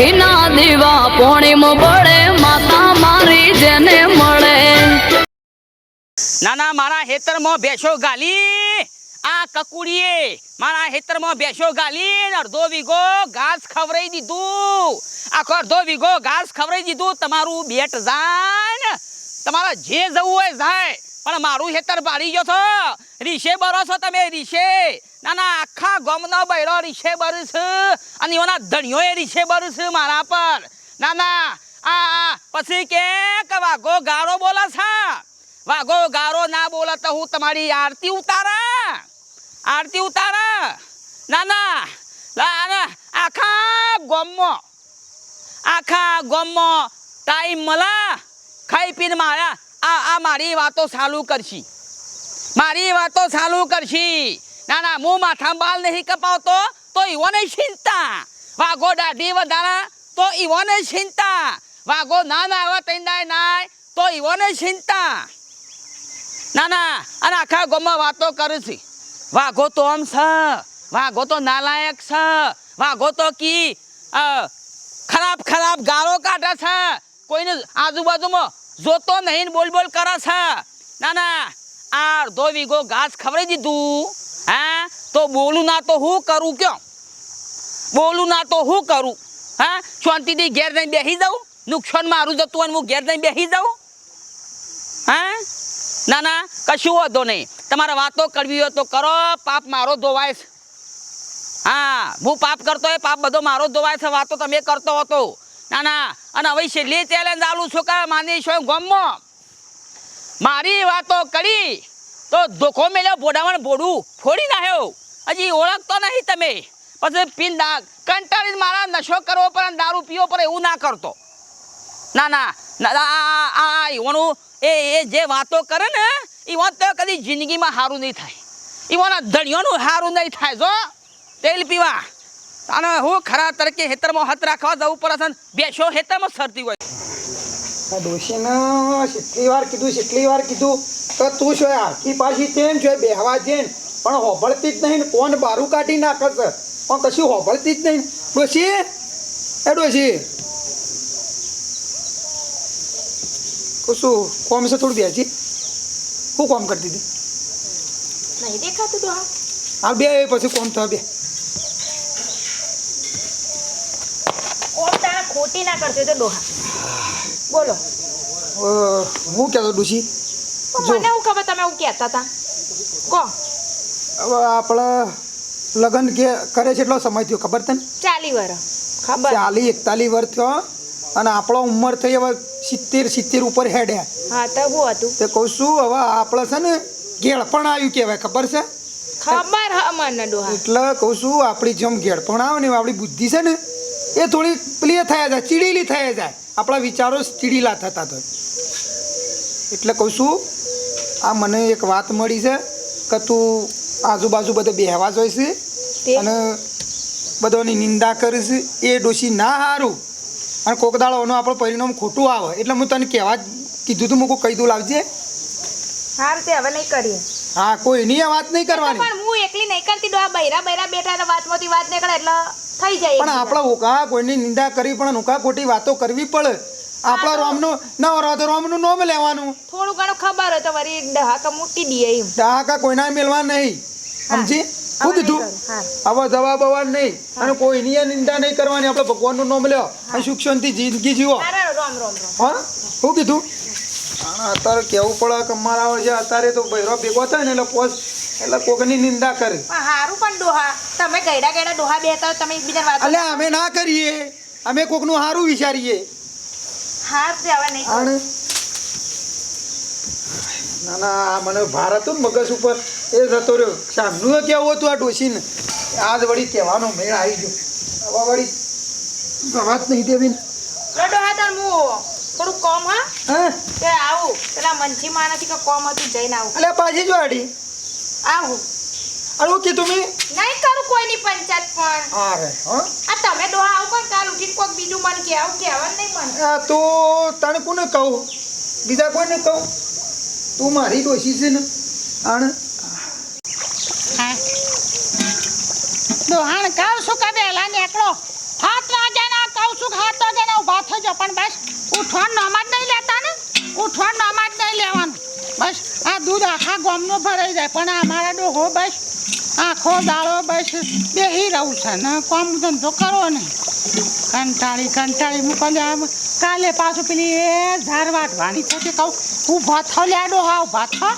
ઘીના દીવા પોણીમ પડે માતા મારી જેને મળે. ના ના મારા હેતરમાં બેસો ગાલી. આ કકુડીએ મારા હેતરમાં બેસો ગાલી અડધો વીઘો ઘાસ ખવરાઈ દીધું. આખો અડધો વીઘો ઘાસ ખવરાઈ દીધું. તમારું બેટ જાય તમારા જે જવું હોય જાય. પણ મારું ખેતર બાળી ગયો છો. રીશે બરો છો તમે, રીશે. ના ના, આખા ગમનો બૈરો રીશે બરું છું. અને એના ધણીઓએ રીશે બરું છું મારા પર. ના ના, આ પછી કે વાઘો ગારો બોલે છે. વાઘો ગારો ના બોલે તો હું તમારી આરતી ઉતારા. આરતી ઉતારા. ના ના આખા ગોમમાં આખા ગોમમાં ટાઈમ મળા ખાઈ પીને મારા આ આ મારી વાતો ચાલુ કરશી. મારી વાતો ચાલુ કરશી. ના ના હું માથા બાલ નહીં કપાવતો, તો ઈવો નહીં ચિંતા વાઘો દાઢી વધારા, તો ઈવો નહીં ચિંતા વાઘો ના ના આવા તૈંદાય નાય, તો ઈવો નહીં ચિંતા ના ના, અને આખા ગોમાં વાતો કરું છું. વાઘો તો આમ છ વાઘો તો નાલાયક છ વાઘો તો કી ખરાબ ખરાબ ગાળો કાઢે છે કોઈને આજુબાજુમાં જોતો નહીં બોલ બોલ કરે છે. ના ના, આ અડધો વીઘો ઘાસ ખવડાવી દીધું. હા, તો બોલું ના તો હું કરું કયો? બોલું ના તો હું કરું? હા, શાંતિથી ઘેર જઈને બેસી જાઉં? નુકસાન મારું જતું હોય હું ઘેર જઈને બેસી જાઉં? હા? ના ના, કશું વાંધો નહીં. તમારે વાતો કરવી હોય તો કરો, પાપ મારો ધોવાય છે. હા, હું પાપ કરતો હોય, પાપ બધો મારો ધોવાય છે. વાતો તમે કરતો હતો. ના ના, અને હવે છેલ્લી ચેલેન્જ આલુ છોકરા માની છો ગમમાં મારી વાતો કરી તો ધોખો મેલ્યો બોડામાં બોડું ફોડી નાખ્યો. હજી ઓળખતો નહીં તમે. પછી પીન કંટાળી મારા નશો કરવો પર દારૂ પીવો પડે એવું ના કરતો. ના ના આ ઈવોનું એ એ જે વાતો કરે ને વાત તો કદી જિંદગીમાં સારું નહીં થાય. ઈવોના ધણીઓનું સારું નહીં થાય, જો. તેલ પીવા. અને હું ખરા તરીકે હેતરમાં હાથ રાખવા જવું પડે છે ને બેસો હેતરમાં સરતી હોય. આ ડોશીને કેટલી વાર કીધું કેટલી વાર કીધું. તો તું છો આખી પાછી તેમ છો બેહવા જેન પણ હોભળતી જ નહીં ને કોણ બારું કાઢી નાખે છે? પણ કશું હોભળતી જ નહીં ડોશી એ ડોશી. કશું કોમ છે થોડું બેસી? શું કોમ કરતી હતી? નહીં દેખાતું તો હા. બે પછી કોમ થયો બે. તારા ખોટી ના કરજો તો ડોહા. બોલો. હું કહેતો ડુસી પણ. મને હું ખબર તમે હું કહેતા હતા? કો હવે આપણે લગ્ન કે કરે છે એટલો સમય થયો ખબર તને? ચાલી વર. ખબર. ચાલી એકતાલીસ વર થયો અને આપણો ઉંમર થઈ હવે સિત્તેર સિત્તેર ઉપર હેડ્યા હા તો હું હતું. તે કહું છું હવે આપણે છે ને ઘેડપણ આવ્યું કહેવાય ખબર છે? ખબર હા મને ડોહા. એટલે કહું છું આપણી જેમ ઘેડપણ આવે ને આપણી બુદ્ધિ છે ને એ થોડી પેલી થયા જાય ચીડીલી થયા જાય. આપણા વિચારો ચીડીલા થતા તો. એટલે કહું છું આ મને એક વાત મળી છે કે તું આજુબાજુ બધે બેહવા જોઈશ અને બધાની નિંદા કરીશ એ ડોશી ના હારું. અને કોક દાડો આપણો પરિણામ ખોટું આવે. એટલે હું તને કહેવા જ કીધું તું મૂકું કહી દઉં લાવજે. હાર તે હવે નહીં કરીએ. હા કોઈની આ વાત નહીં કરવાની. પણ હું એકલી નહીં કરતી આ બૈરા બૈરા બેઠા વાતમાંથી વાત નીકળે એટલે થઈ જાય પણ આપણા ઉકા કોઈની નિંદા કરી પણ ઉકા ખોટી વાતો કરવી પડે. આપણા રોમનું ના હોય તો રોમનું નોમ લેવાનું. થોડું ઘણું ખબર હોય તો વળી ડહાકા મૂકી દઈએ એમ. ડહાકા કોઈના મેળવા નહીં. સમજી? શું કીધું આવા જવાબ અવાજ નહીં. અને કોઈની એ નિંદા નહીં કરવાની. આપણે ભગવાનનું નામ લ્યો. અને સુખ શાંતિ જિંદગી જીવો. હા? શું કીધું? અત્યારે કેવું પડે કે મારા છે અત્યારે તો બૈરો ભેગો થાય ને એટલે પોસ એટલે કોકની નિંદા કરે. હારું પણ ડોહા તમે ગયડા ગયડા ડોહા બેતા તમે એકબીજા વાત એટલે અમે ના કરીએ. અમે કોકનું સારું વિચારીએ. હાર તે હવે નહીં. ના ના મને ભાર હતું ને મગજ ઉપર. એ જતો રહ્યો. સામનું કેવું હતું આ ડોસીને આજ વળી કહેવાનો મેળ આવી ગયો. હવે વળી વાત નહીં દેવી ડોહા તાર હું થોડું કોમ હા? હા? તે આવું પેલા માણસથી કે કોમ હતું જઈને આવું. એટલે પાછી જો આડી આવું. અરે ઓકે કીધું મેં નહીં કરું કોઈની પંચાયત પણ. અરે હા. આ તમે ડોહા આવ પણ કાલ ઉઠીને કોઈક બીજું મન કે આવું કહેવાનું નહીં મને. આ તો તને કોને કહું? બીજા કોઈને કહું? તું મારી ડોસી છે ને આણ? દોહાણ કહું છું કે વહેલા નીકળો સાત વાગ્યાના કહું છું કે દો પણ બસ ઉઠવાનું નામ જ નહીં લેતા ને. ઉઠવાનું નામ જ નહીં લેવાનું. બસ આ દૂધ આખા ગામનું ભરાઈ જાય, પણ અમારા ડોહો બસ, આખો દાળો બસ બેહી રહું છે. ને કોમ ધંધો કરો ને. કંટાળી કંટાળી મૂકો આમ. કાલે પાછું પેલી એ ઝાર વાટવાની છે કે કહું હું થો લ્યા ડોહા, ઊભા થો.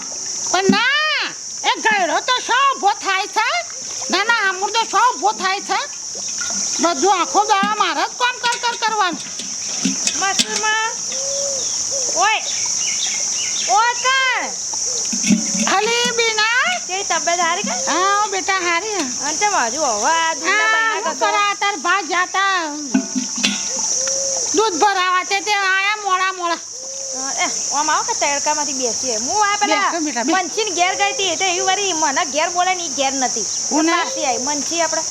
પણ ના, એ ગયડો તો શું ઊભો થાય છે? ના ના, આમુર તો શું ઊભો થાય છે? બધું આખો દાડા મારા જ કામ કર કર કરવાનું. મસૂરમાં ઓય ઓય કણ? ખાલી બેના? તેરી તબિયત હારી હા બેટા હે. હવે આ હા હું કરા તાર જાતા. દૂધ ભરાવા તે તે આયા મોડા મોડા. આમ આવો કે તડકામાંથી બેસીએ. હું આ પેલા બેસ. ઘેર ગઈ હતી એટલે એવી વારી મને ઘેર બોલે ને ઘેર નથી. આવી મંચી આપણે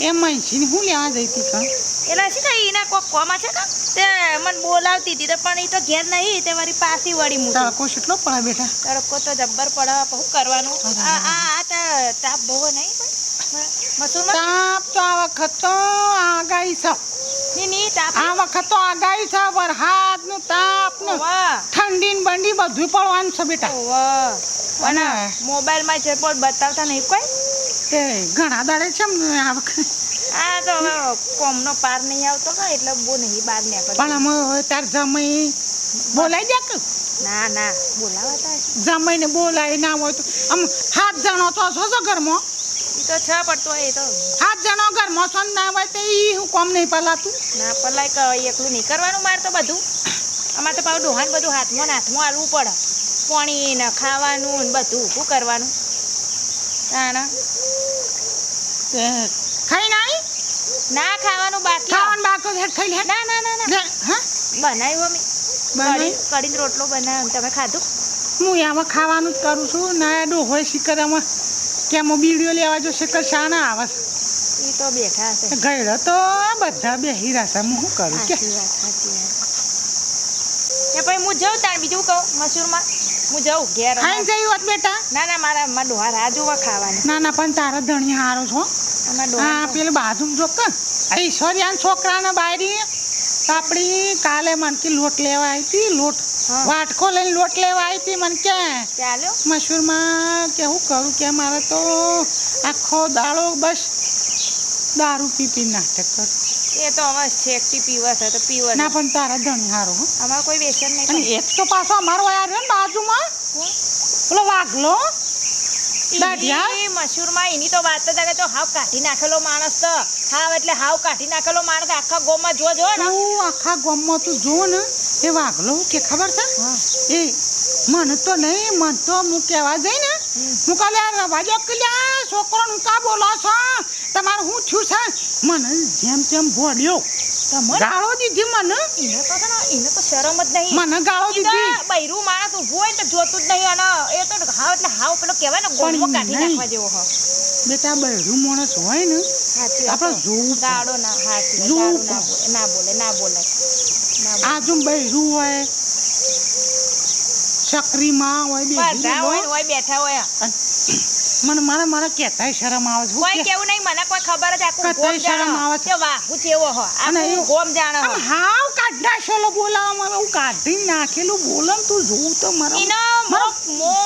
એ મહીસીને હું લેવા જઈ હતી કાં? એટલે શું થાય એના કોક કોમાં છે ને તે મને બોલાવતી હતી તો પણ એ તો ઘેર નહીં તે મારી પાસી વળી મૂકી તડકો કેટલો પડે બેટા તડકો તો જબ્બર પડે બહુ કરવાનું? આ આ તાપ બહુ નહીં તાપ તો આ વખત તો આગાહી છે. ની ની તાપ આ વખત તો આગાહી છે વરસાદનું તાપનું ઠંડી ને બંડી બધું પડવાનું છે બેટા. અને મોબાઈલ મોબાઈલમાં જે પણ બતાવતા નહીં કોઈ? તે ઘણા દાડે છે આ વખત. આ તો હવે કોમનો પાર નહીં આવતો ને એટલે બહુ નહીં બહાર નીકળતો. પણ અમે તાર જમાઈ બોલાઈ કે ના ના બોલાવતા જમાઈને બોલાય ના હોય તો. આમ હાથ જણો તો છો છો ઘરમાં. એ તો છે પડતો એ તો. હાથ જણો ઘરમાં છો ના હોય તો ઈ હું કોમ નહીં પલાતું. ના પલાય કે એકલું નહીં કરવાનું મારે તો બધું. અમારે તો પાછું ડોહાન બધું હાથમાં હાથમાં હાલવું પડે. પાણી ને ખાવાનું ને બધું શું કરવાનું. તાણા. ખાઈ નાઈ ના ખાવાનું બાકી ખાવાનું બાકી છે ખાઈ લે ના ના ના ના. હા? બનાવ્યું અમે. બની કઢી રોટલો બનાવ્યો. તમે ખાધું? હું આમાં ખાવાનું જ કરું છું. ના ડોહોય શિકર આમાં. કે આમાં બીડીઓ લેવા જો શિકર શાના આવે. એ તો બેઠા હશે. છે ગયડો તો બધા બેહી રહ્યા છે. હું શું કરું? કે કે પછી હું જાઉં તાણ બીજું કહું મસૂરમાં. હું જાઉં ઘેર. ખાઈ જઈ હોત બેટા. ના ના મારા મારા ડોહા રાહ જોવા ખાવાની. ના ના પણ તારો ધણી હારો છો. હા પેલું બાજુ જો કે? ઈશ્વરિયાન છોકરાને બારી આપણી કાલે મનકી લોટ લેવા આવી હતી લોટ વાટકો લઈને લોટ લેવા આવી હતી મને કે. મશહૂરમાં કે હું કરું કે મારે તો આખો દાડો બસ દારૂ પી પી નાટક કર. એ તો હવે પીવા છે તો પીવા ના પણ તારા ધણી હારો અમારે કોઈ વેસન નહીં એક તો પાછો અમારો યાર ને બાજુમાં. ઓલો પેલો વાઘલો. મસૂરમાં એની તો વાત જ તો હાવ કાઢી નાખેલો માણસ તો. હાવ એટલે હાવ કાઢી નાખેલો માણસ આખા ગોમમાં જો જો ને. તું આખા ગોમમાં તું જો ને એ વાઘલો કે ખબર છે? એ મને તો નહીં મન તો હું કહેવા જઈ ને હું કાલે રવાજો રવા જો કે લ્યા છોકરો હું કા બોલો છો તમારે હું છું છે? મને જેમ તેમ ભોડ્યો તમને ગાળો દીધી મને? એને તો છે ને એને તો શરમ જ નહીં. મને ગાળો દીધી. બૈરું માણસ ઊભું હોય તો જોતું જ નહીં અને એ તો હાવ એટલે હાવ પેલો કહેવાય ને ગોળમાં કાઢી નાખવા જેવો હોય. બેટા બૈરું માણસ હોય ને આપણે જોવું ગાળો ના હાચી ગાળો ના બોલે ના બોલે ના બોલે આજુ બહેરું હોય છકરીમાં હોય બધા હોય હોય બેઠા હોય. મને મારા મારા કહેતાય શરમ આવે છે. કોઈ કેવું નહીં મને કોઈ ખબર જ આખું ગોમ શરમ આવે છે. વાહ હું ચેવો હો. આખું ગોમ જાણે હો. હાવ કાઢા શોલો બોલાવ મને. હું કાઢી નાખેલું. બોલમ તું જોઉં તો મારા ઇનો મો-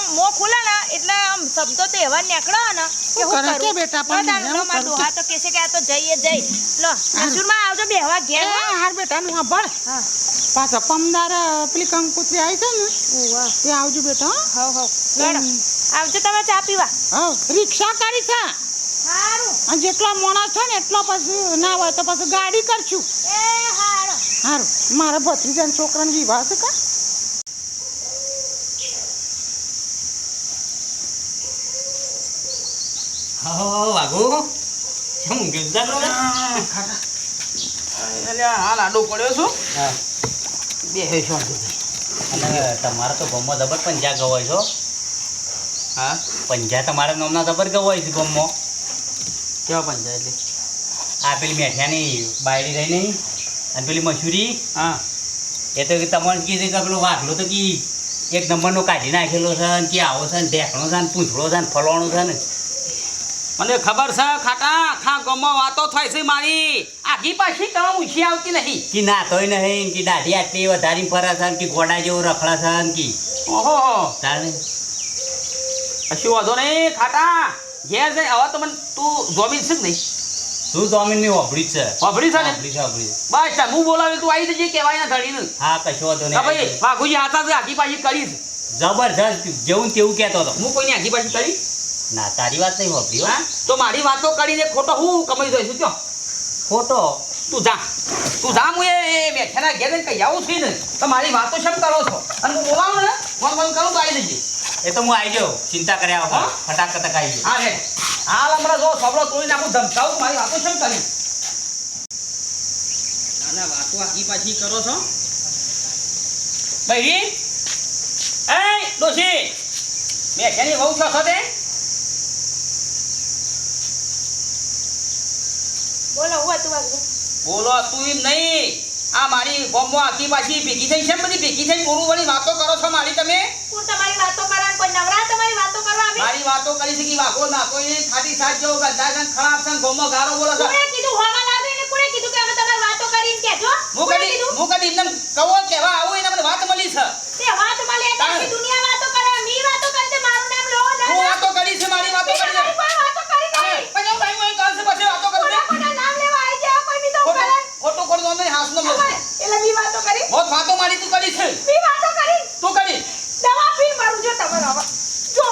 મો- ખુલે ને એટલે આમ શબ્દો તો એવા નીકળો ને કે હું કરું? કે બેટા પણ મને હું મારા ડોહા તો કેસે કે આ તો જઈએ જઈ લો મસૂરમાં આવજો બેહવા ઘેર હાર બેટા નું સાંભળ હા. પાછા પમદાર પેલી કંકુતરી આવી છે ને? તે આવજો બેટા હા. લેડો. આવજો તમે ચા પીવા. હા રિક્ષા કરી છે. સારું અને જેટલા માણસ છે ને એટલો પછી ના હોય તો પછી ગાડી કરશું. એ હારો. સારું મારા ભત્રીજાના છોકરાને વિવાહ છે કા? હો વાઘુ. કેમ ઊંઘી જતા એટલે હાલ આડો પડ્યો છું. બે છો અને તમારા તો ગમમાં જબર પંજા ગવાય છો. હા? પંજા તમારા નામના ખબર કેવો હોય છે ગમમાં કેવા પંજા એટલે? આ પેલી મેઠિયાની બાયડી રહી નહીં? અને પેલી મસૂરી? હા. એ તો તમારે કીધું કે પેલો વાઘલો તો કી એક નંબરનો કાઢી નાખેલો છે અને કે આવો છે ને ઢેકણો છે ને પૂંછડો છે ને ફલવાનો છે ને. મને ખબર છે ખાટા ખા ગમો વાતો થાય છે મારી. આખી પાછી તમે ઊંચી આવતી નહીં. કે ના તોય નહીં કે દાઢી આટલી વધારી ફરે છે કે ઘોડા જેવું રખડા છે કે. ઓહો. તારે? કશું વાંધો નહીં ખાટા. ઘેર જઈ હવે તો મને તું જોમીન છે કે નહીં? તું જોમીનની વાપરી છે વાપરી છે ને? વાપરી બસ ચાલ હું બોલાવે તું આવી જજે કહેવાય ના ધડીને હા કશો વાંધો નહીં ભાઈ વાઘુજી આતા તો આખી પાછી કરીશ જબરજસ્ત જેવું તેવું કહેતો હતો. હું કોઈની આખી પાછી કરી? ના તારી વાત નહીં વાપરી હા. તો મારી વાતો કરીને ખોટો હું કમાઈ જઈશું ક્યો? ખોટો? તું જા. તું જા હું એ બેઠેલા ઘેર કહી આવું છું ને. તો મારી વાતો શેમ કરો છો? અને હું બોલાવું ને ફોન ફોન કરું તો આવી જજે. એ તો હું આવી ગયો. ચિંતા કર્યા વગર. હા? ફટાક તક આવી ગયો. હા રે હાલ હમણાં જો સબળો તોડી નાખું ધમકાવું મારી વાતો છે કરી? ના ના વાતો આખી પાછી કરો છો. ભાઈ એ ડોશી. કેની વહુ છો છો તે બોલો હું તું વાગુ બોલો તું એમ નહીં. આ મારી બોમ્બો આખી પાછી ભેગી થઈ છે બધી ભેગી થઈ પૂરું વળી વાતો કરો છો મારી તમે? હું તમારી વાતો કરવા કોઈ નવરા તમારી વાતો કરવા આવી? મારી વાતો કરી છે કે વાગો ના કોઈ ખાટી સાજ જો ગંદા ગંદ ખરાબ છે ગોમો ગારો બોલો છે. કોણે કીધું? હોમાં લાવે ને કોણે કીધું કે અમે તમારી વાતો કરીને કેજો હું કદી હું કદી એમને કહો કેવા આવું એને મને વાત મળી છે. તે વાત મળી એટલે. દુનિયા વાતો કરે મી વાતો કરે તે મારું નામ લો ના હું વાતો કરી છે મારી વાતો કરી છે કોઈ વાતો કરી નહીં પણ હું ભાઈ હું કાલ સે પછી વાતો કરું કોના નામ લેવા આવી જાય કોઈ મી તો કરે. ખોટું ખોટું અમે હાસનો એટલે મી વાતો કરી. બહુ વાતો મારી તું કરી છે. મી વાતો કરી તું કરી દવા પી મારું જો તમારો આવા જો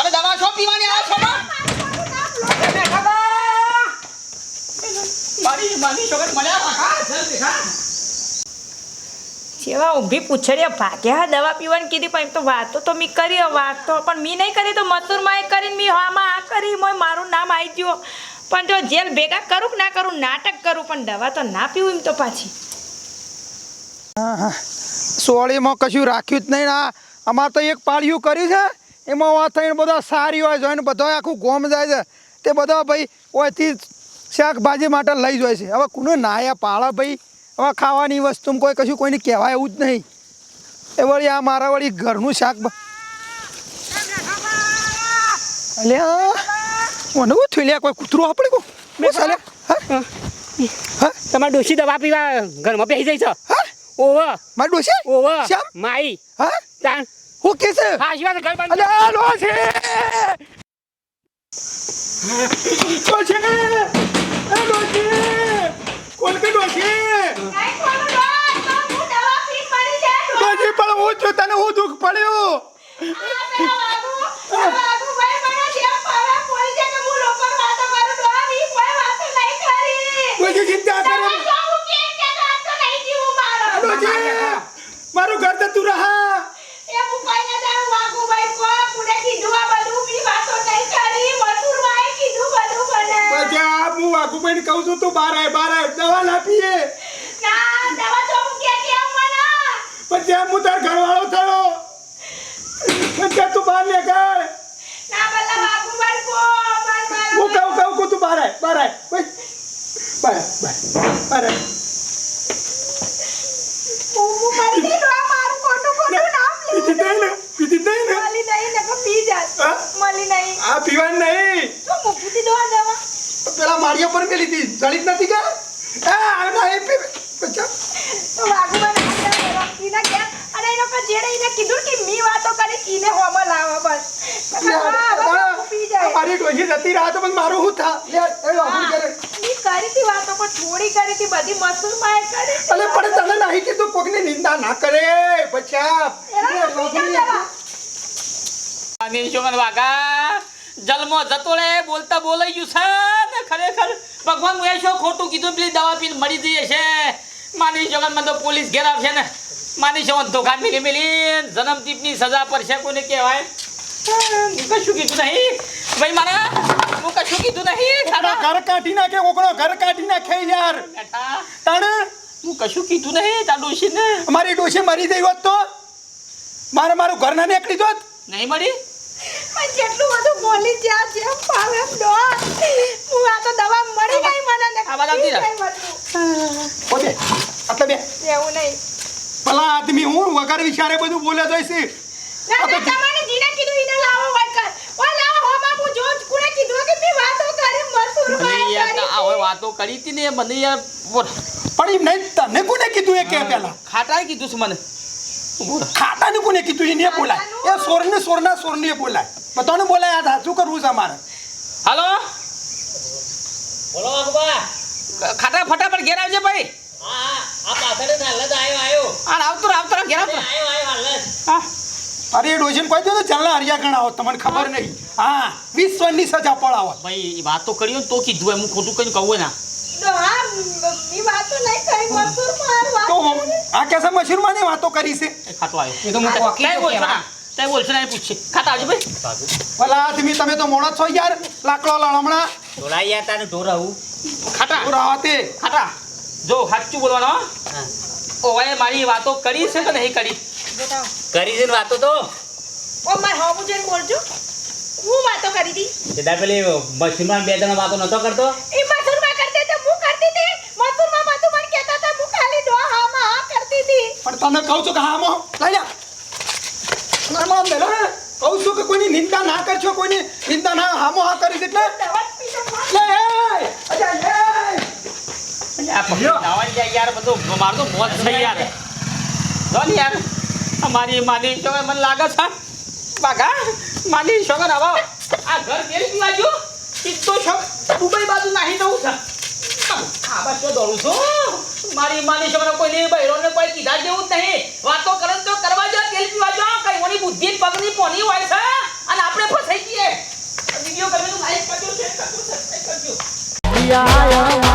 અને દવા છો પીવાની આ છો ને? મારું નામ લો એને ખબર. મારી મારી છોકરી મળ્યા કાકા જલ દેખા જેવા ઊભી પૂછડ્યા ભાગ્યા દવા પીવાની કીધી પણ એમ તો વાતો તો મી કરી વાતો પણ મી નહીં કરી તો મસૂરમાં એ કરીને મી હામાં આ કરી મોય મારું નામ આવી ગયું. પણ જો જેલ ભેગા કરું કે ના કરું નાટક કરું પણ દવા તો ના પીવું એમ તો પાછી. સોળીમાં કશું રાખ્યું જ નહીં ને આ. અમારે તો એક પાળિયું કર્યું છે. એમાં વાત થઈને બધા સારી હોય જોઈને બધા આખું ગોમ જાય છે. તે બધા ભાઈ ઓયથી શાકભાજી માટે લઈ જાય છે. હવે કોને નાયા પાળા ભાઈ? હવે ખાવાની વસ્તુમાં કોઈ કશું કોઈને કહેવાય એવું જ નહીં. એ વળી આ મારા વળી ઘરનું શાક અલ્યા મને શું થયું લ્યા કોઈ કૂતરું આપણે કો શું ચાલે? હા? હા? તમારે ડોસી દવા પીવા ઘરમાં બેસી જાય છે? હા? ઓવ મારી ડોસી ઓવ શ્યામ? માઈ હા? તાણ હું કે છે? હા શિવા ઘર બંધ અલ્યા લો છે છે મારું ઘર તો તું રહા બાજી આ હું વાઘુભાઈને કહું છું તું બહાર આય બહાર આય દવા ના પીએ પછી આ હું તાર ઘરવાળો થયો. પછી તું બહાર લે કર હું કહું કહું કહું તું બહાર આય બહાર આય. બહાર આય, બહાર બહાર આય. પીધી નહીં ને. પીધી નહીં ને હા? આ પીવાનું નહીં. પેલા માળિયા પર મેલી હતી. જળી નથી કે? એ આ ના એ પી બચ્ચા મારી ડોશી જતી રાત પણ મારું હું થા? લે એ વાપરી કરે થોડી કરી હતી બધી મસૂરમાં કરી અલે પણ તને નહીં કીધું કોકની નિંદા ના કરે? બચ્ચા એના તો. માની છોકર વાગા જલમો જતો રે બોલતા બોલાઈ ગયું છે. ને ખરેખર ભગવાન હું શું ખોટું કીધું? પેલી દવા પીને મળી જઈએ છે. માની છોકર મને તો પોલીસ ઘેર આવશે ને. માની છોકર ધોકા મિલી મિલી જન્મદીપની સજા પડશે કોને કહેવાય? હું કશું કીધું નહીં. ભાઈ મારા હું કશું કીધું નહીં. ઘર કાઢી નાખે કોકનો ઘર કાઢી નાખે યાર. તને હું કશું કીધું નહીં તાર ડોશીને. મારી ડોશી મરી ગઈ હોત તો? મારે મારું ઘર ના નીકળી જોત? નહીં મળી પણ જેટલું બધું બોલી જ્યાં જેમ ફાવે એમ હું આ તો દવા મળી ગઈ મને ને આ વાત આવતી પી રહે. બે એટલે બે. એવું નહીં. ભલા આદમી હું વગર વિચારે બધું બોલે તો છે ના ના તમારે જીને કીધું ઈને લાવો વળકર ઓ લાવો હો બાપુ જો કુણે કીધું કે મે વાતો યાર આ હોય વાતો કરી હતી ને મને યાર પણ એમ નહીં તને કોને કીધું એ કે પેલા? ખાટાએ કીધું છે મને. ખાતાને કોને કીધું? એને બોલાય. એ સોરને સોરના સોરને બોલાય. બધાને બોલાય આ સાચું કરવું છે અમારે? હાલો? બોલો વાઘુબા ખાટા ફટાફટ ઘેર આવજે ભાઈ. અરે કહી દો ચાલના હરિયા ગણાવો તમને ખબર નહીં. હા વીસની સજા પડાવો ભાઈ એ વાતો કરી ને તો કીધું એમ હું ખોટું કઈ કહું ના તો આ કેસે વાતો કરી છે? એ આવ્યો એ તો હું કોકી તય તો બોલશો કહેવા. ના. તય બોલશો ના એ પૂછશે. ખાટા આવજો ભાઈ. ભલા આદમી તમે તો મોણસ છો યાર લાકડો લણમણા ઢોળાઈ ગયા તાને ઢોરાવું ખાટા પુરાવા તે. ખાટા જો સાચું બોલવાનો. ઓવાએ મારી વાતો કરી છે કે નહીં કરી? કરી છે ને વાતો તો. ઓ માર હોવું જોઈને બોલજો. હું વાતો કરી હતી સીધા પેલી મશીનમાં બે જણા વાતો નતો કરતો? એ મસૂરમાં કરતે તો હું કરતી હતી. મસૂરમાં મતું મને કહેતા હતા હું ખાલી ડો હા માં હા કરતી હતી. પણ તને કહું છું કે હા મો લઈ જા નરમામ દે લે કહું છું કે કોઈની નિંદા ના કરશો કોઈની નિંદા ના હામો હા કરી મસ્ત. લે એ અજા લે. આ પકડી નાવાની જાય યાર બધું મારું તો મોત છે યાર. જો ને યાર આ મારી માની છોકરા મને લાગે છે? બાગા માની છોકરા આવો આ ઘર પીવા ગયો સીધો છોક દુબઈ બાજુ નાહી દઉં છે. બસ તો દોડું છું. મારી માની છોકરા કોઈને બહેરોને કોઈ કીધા જેવું જ વાતો કરે તો કરવા જો તેલ પીવા જો કઈ ઓની બુદ્ધિ પગની પોની હોય છે. અને આપણે ફસાઈ જઈએ. વીડિયો તો લાઈક કરજો કરજો